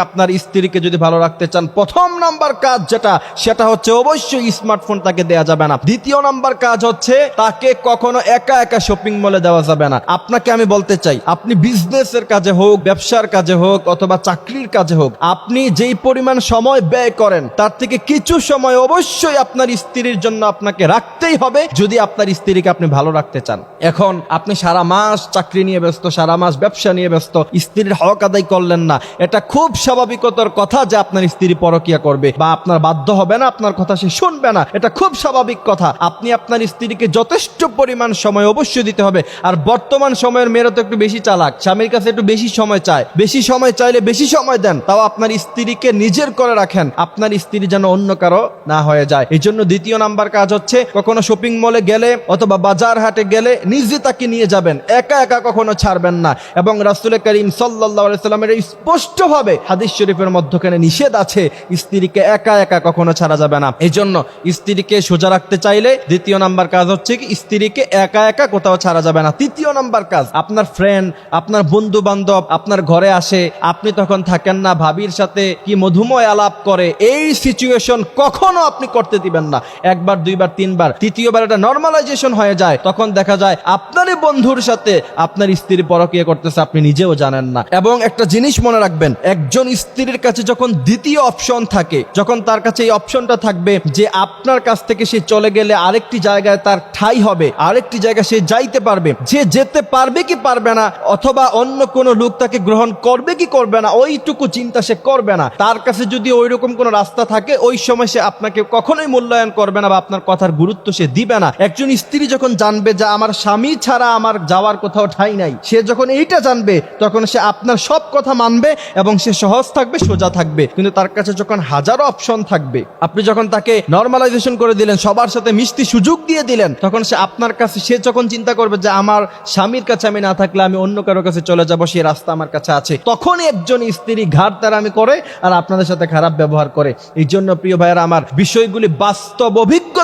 আপনার স্ত্রীকে যদি ভালো রাখতে চান, প্রথম নাম্বার কাজ যেটা, সেটা হচ্ছে অবশ্যই স্মার্টফোন তাকে দেওয়া যাবে না। দ্বিতীয় নাম্বার কাজ হচ্ছে, তাকে কখনো একা একা শপিং মলে দেওয়া যাবে না। আপনাকে আমি বলতে চাই, আপনি বিজনেসের কাজে হোক, ব্যবসার কাজে হোক, অথবা চাকরির কাজে হোক, আপনি যেই পরিমাণ সময় ব্যয় করেন, তার থেকে কিছু সময় অবশ্যই আপনার স্ত্রীর জন্য আপনাকে রাখতেই হবে, যদি আপনার স্ত্রীকে আপনি ভালো রাখতে চান। এখন আপনি সারা মাস চাকরি নিয়ে ব্যস্ত, সারা মাস ব্যবসা নিয়ে ব্যস্ত, স্ত্রীর হক আদায় করলেন না, এটা খুব স্বাভাবিকতার কথা যে আপনার স্ত্রী পরকিয়া করবে বা আপনার বাধ্য হবে না, আপনার কথা সে শুনবে না। এটা খুব স্বাভাবিক কথা। আপনি আপনার স্ত্রীকে যথেষ্ট পরিমাণ সময় অবশ্যই দিতে হবে। আর বর্তমান সময়ের মেয়েরা তো একটু বেশি চালাক। স্বামীর কাছে একটু বেশি সময় চায়। বেশি সময় চাইলে বেশি সময় দেন। তাও আপনার স্ত্রীকে নিজের করে রাখেন। আপনার স্ত্রী যেন অন্য কারও না হয়ে যায়। এই জন্য দ্বিতীয় নাম্বার কাজ হচ্ছে, কখনো শপিং মলে গেলে অথবা বাজার হাটে গেলে নিজে তাকে নিয়ে যাবেন। একা একা কখনো ছাড়বেন না। এবং রাসুল করিম সাল্লাহ সাল্লামের স্পষ্ট ভাবে হাদিস শরীফের মধ্যখানে নিষেধ আছে, স্ত্রীকে একা একা কখনো ছাড়া যাবে না। এই জন্য স্ত্রীকে সোজা রাখতে চাইলে দ্বিতীয় নাম্বার কাজ হচ্ছে কি, স্ত্রীকে একা একা কোথাও ছাড়া যাবে না। তৃতীয় নাম্বার কাজ, আপনার ফ্রেন্ড আপনার বন্ধু বান্ধব আপনার ঘরে আসে, আপনি তখন থাকেন না, ভাবির সাথে কি মধুময় আলাপ করে, এই সিচুয়েশন কখনো আপনি করতে দিবেন না। একবার, দুইবার, তিনবার, তৃতীয়বার এটা নর্মালাইজেশন হয়ে যায়। তখন দেখা যায় আপনারই বন্ধুর সাথে আপনার স্ত্রী পরকীয়া করতেছে, আপনি নিজেও জানেন না। এবং একটা জিনিস মনে রাখবেন, একজন স্ত্রীর কাছে যখন দ্বিতীয় অপশন থাকে, যখন তার কাছে এই অপশনটা থাকবে যে আপনার কাছ থেকে সে চলে গেলে আরেকটি জায়গায় তার ঠাই হবে, আরেকটি জায়গায় সে যাইতে পারবে। যে যেতে পারবে কি পারবে না, অথবা অন্য কোনো লোক তাকে গ্রহণ করবে কি করবে না, ওইটুকু চিন্তা সে করবে না। তার কাছে যদি ওই রকম কোনো রাস্তা থাকে, ওই সময় সে আপনাকে কখনোই মূল্যায়ন করবে না বা আপনার কথার গুরুত্ব সে দিবে না। একজন স্ত্রী যখন জানবে যে আমার স্বামী ছাড়া আমার যাওয়ার কোথাও ঠাই নাই, সে যখন এইটা জানবে, তখন সে আপনার সব কথা মানবে এবং সে সহজ থাকবে, সোজা থাকবে। কিন্তু তার কাছে যখন হাজারো অপশন থাকবে, আপনি যখন তাকে নর্মালাইজেশন করে দিলেন, সবার সাথে মিষ্টি সুযোগ দিয়ে দিলেন, তখন সে আপনার কাছে, সে যখন চিন্তা করবে যে আমার স্বামীর কাছে আমি না থাকলে আমি অন্য কারও কাছে চলে যাব সেই রাস্তা আমার কাছে আছে। তখন একজন স্ত্রী ঘাট তারা আমি করে আর আপনাদের সাথে খারাপ ব্যবহার করে। এই জন্য প্রিয় ভাইয়েরা, আমার বিষয়গুলি বাস্তব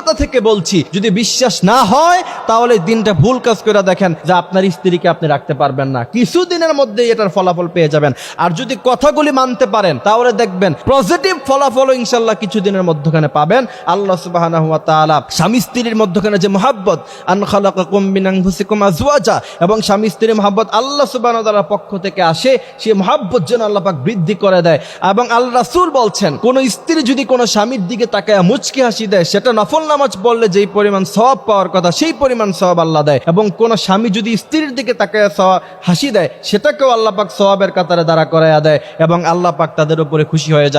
অভিজ্ঞতা থেকে বলছি, যদি বিশ্বাস না হয়, তাহলে দিনটা ভুল কাজ করে দেখেন যে আপনার স্ত্রীকে আপনি রাখতে পারবেন না। কিছুদিনের মধ্যে এটার ফলাফল পেয়ে যাবেন। আর যদি কথাগুলি মানতে পারেন, তাহলে দেখবেন পজিটিভ ফলাফল ইনশাল্লাহ কিছুদিনের মধ্যখানে পাবেন। আল্লাহ তাআলা স্বামী স্ত্রীর মধ্যখানে যে মহাব্বত এবং স্বামী স্ত্রীর মহাব্বত আল্লাহ তাআলার পক্ষ থেকে আসে সেই মহাব্বত যেন আল্লাপাক বৃদ্ধি করে দেয়। এবং আল্লাহ রাসূল বলছেন, কোন স্ত্রী যদি কোনো স্বামীর দিকে তাকায় মুচকি হাসি দেয়, সেটা নফল নামাজ পড়লে যেই পরিমাণ সব পাওয়ার কথা, সেই পরিমাণ সব আল্লাহ দেয়। এবং কোন স্বামী যদি স্ত্রীর দিকে তাকে হাসি দেয়, সেটাকেও আল্লাহ পাক সবাবের কাতারে দাঁড়া করাইয়া দেয় এবং আল্লাহ পাক তাদের উপরে খুশি হয়ে যায়।